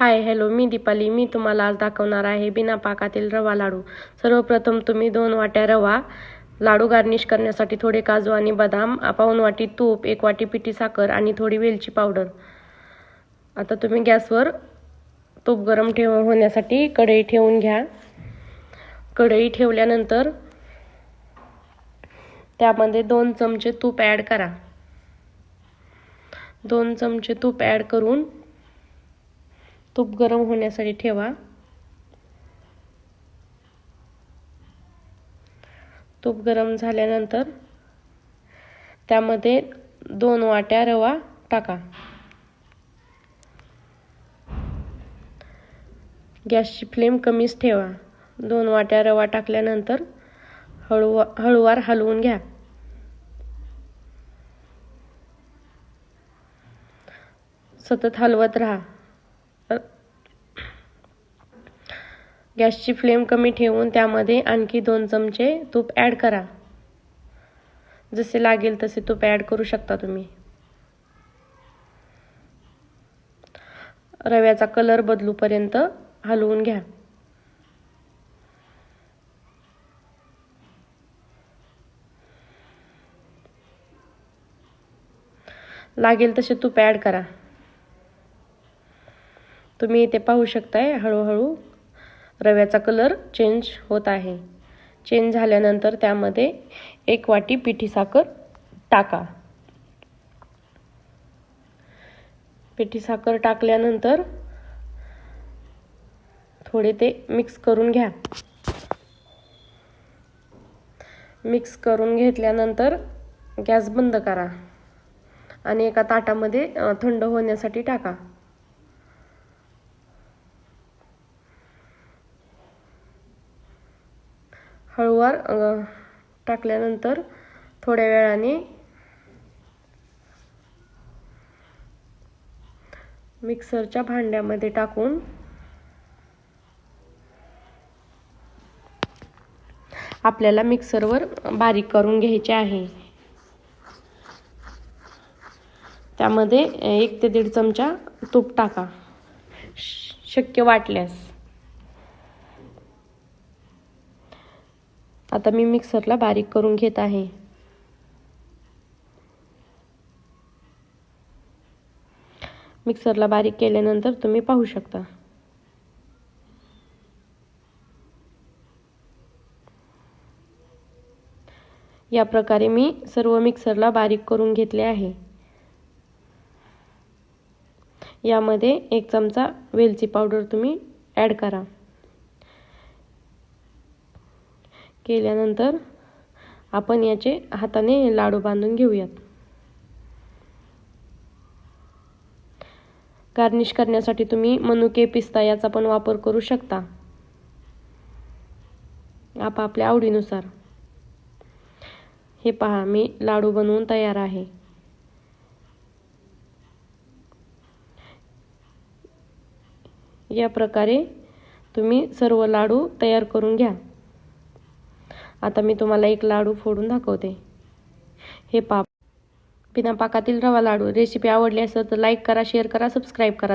Hi hello मी दीपाली. मी तुम्हाला आज दाखवणार आहे बिना पाकातील रवा लाडू. सर्वप्रथम तुम्ही दोन वाट्या रवा लाडू गार्निश करण्यासाठी थोडे काजू आणि बदाम पाऊन वाटी तूप एक वाटी पिठी साखर आणि थोडी वेलची पावडर. आता तुम्ही गॅसवर तूप गरम ठेव होण्यासाठी कढई ठेवून घ्या. कढई ठेवल्यानंतर त्यामध्ये दोन चमचे तूप ॲड करा. दोन चमचे तूप ॲड करून तूप गरम होण्यासाठी ठेवा. तूप गरम झाल्यानंतर त्यामध्ये दोन वाट्या रवा टाका. गॅसची फ्लेम कमीच ठेवा. दोन वाट्या रवा टाकल्यानंतर हळूवा हळूवार हलवून घ्या. सतत हलवत राहा. गॅसची फ्लेम कमी ठेवून त्यामध्ये आणखी दोन चमचे तूप ॲड करा. जसे लागेल तसे तूप ॲड करू शकता तुम्ही. रव्याचा कलर बदलूपर्यंत हलवून घ्या. लागेल तसे तूप ॲड करा. तुम्ही इथे पाहू शकताय हळूहळू रव्याचा कलर चेंज होत आहे. चेंज झाल्यानंतर त्यामध्ये एक वाटी पिठी साखर टाका. पिठी साखर टाकल्यानंतर थोडे ते मिक्स करून घ्या. मिक्स करून घेतल्यानंतर गॅस बंद करा आणि एका ताटामध्ये थंड होण्यासाठी टाका. हळूवार टाकल्यानंतर थोड्या वेळाने मिक्सरच्या भांड्यामध्ये टाकून आपल्याला मिक्सरवर बारीक करून घ्यायचे आहे. त्यामध्ये एक ते दीड चमचा तूप टाका. शक्य वाटल्यास. आता मी मिक्सरला बारीक करून घेत आहे. मिक्सरला बारीक केल्यानंतर तुम्ही पाहू शकता. या प्रकारे मी सर्व मिक्सरला बारीक करून घेतले आहे. यामध्ये एक चमचा वेलची पावडर तुम्ही ॲड करा. केल्यानंतर आपण याचे हाताने लाडू बांधून घेऊयात. गार्निश करण्यासाठी तुम्ही मनुके पिस्ता याचा पण वापर करू शकता. आपापल्या आवडीनुसार. हे पहा मी लाडू बनवून तयार आहे. या प्रकारे तुम्ही सर्व लाडू तयार करून घ्या. आता मी तुम्हाला एक लाडू फोडून दाखवते. हे पाप. बिना पाकातील रवा लाडू. रेसिपी आवडली असेल तर लाईक करा शेअर करा सबस्क्राईब करा.